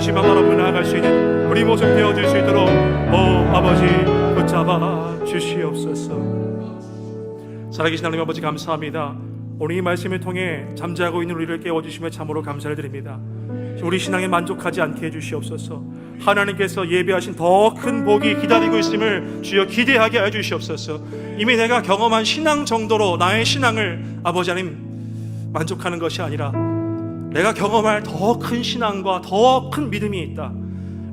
결심하고 앞으로 나아갈 수 있는 우리 모습 되어줄 수 있도록 오 아버지 붙잡아 주시옵소서. 살아계신 하나님 아버지 감사합니다. 오늘 이 말씀을 통해 잠자고 있는 우리를 깨워주시며 참으로 감사를 드립니다. 우리 신앙에 만족하지 않게 해주시옵소서. 하나님께서 예배하신 더 큰 복이 기다리고 있음을 주여 기대하게 해주시옵소서. 이미 내가 경험한 신앙 정도로 나의 신앙을 아버지 하나님 만족하는 것이 아니라 내가 경험할 더 큰 신앙과 더 큰 믿음이 있다.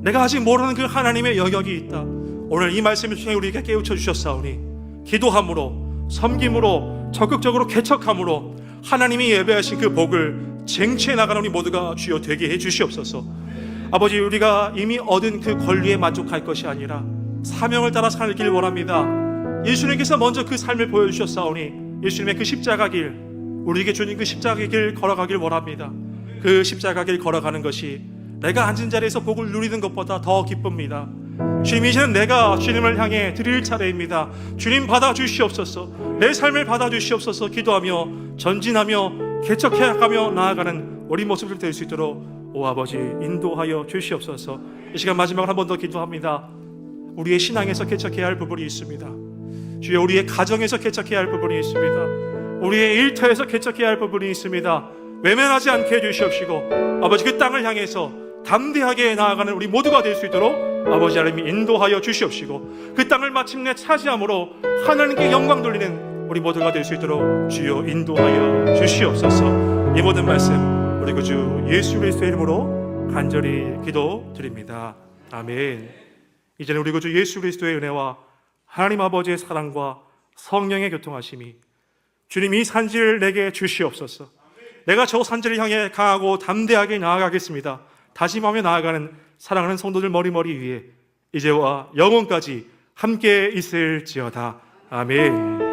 내가 아직 모르는 그 하나님의 영역이 있다. 오늘 이 말씀을 통해 우리에게 깨우쳐 주셨사오니 기도함으로 섬김으로 적극적으로 개척함으로 하나님이 예배하신 그 복을 쟁취해 나가는 우리 모두가 주여 되게 해 주시옵소서. 아버지 우리가 이미 얻은 그 권리에 만족할 것이 아니라 사명을 따라 살길 원합니다. 예수님께서 먼저 그 삶을 보여주셨사오니 예수님의 그 십자가 길 우리에게 주님 그 십자가 길 걸어가길 원합니다. 그 십자가 길 걸어가는 것이 내가 앉은 자리에서 복을 누리는 것보다 더 기쁩니다. 주님 이제는 내가 주님을 향해 드릴 차례입니다. 주님 받아 주시옵소서. 내 삶을 받아 주시옵소서. 기도하며 전진하며 개척해가며 나아가는 우리 모습을 될 수 있도록 오 아버지 인도하여 주시옵소서. 이 시간 마지막으로 한 번 더 기도합니다. 우리의 신앙에서 개척해야 할 부분이 있습니다. 주여 우리의 가정에서 개척해야 할 부분이 있습니다. 우리의 일터에서 개척해야 할 부분이 있습니다. 외면하지 않게 해주시옵시고 아버지 그 땅을 향해서 담대하게 나아가는 우리 모두가 될 수 있도록 아버지 하나님이 인도하여 주시옵시고 그 땅을 마침내 차지함으로 하나님께 영광 돌리는 우리 모두가 될 수 있도록 주여 인도하여 주시옵소서. 이 모든 말씀 우리 구주 예수 그리스도의 이름으로 간절히 기도드립니다. 아멘. 이제는 우리 구주 예수 그리스도의 은혜와 하나님 아버지의 사랑과 성령의 교통하심이 주님 이 산지를 내게 주시옵소서. 내가 저 산지를 향해 강하고 담대하게 나아가겠습니다. 다짐하며 나아가는 사랑하는 성도들 머리머리 위에 이제와 영원까지 함께 있을지어다. 아멘.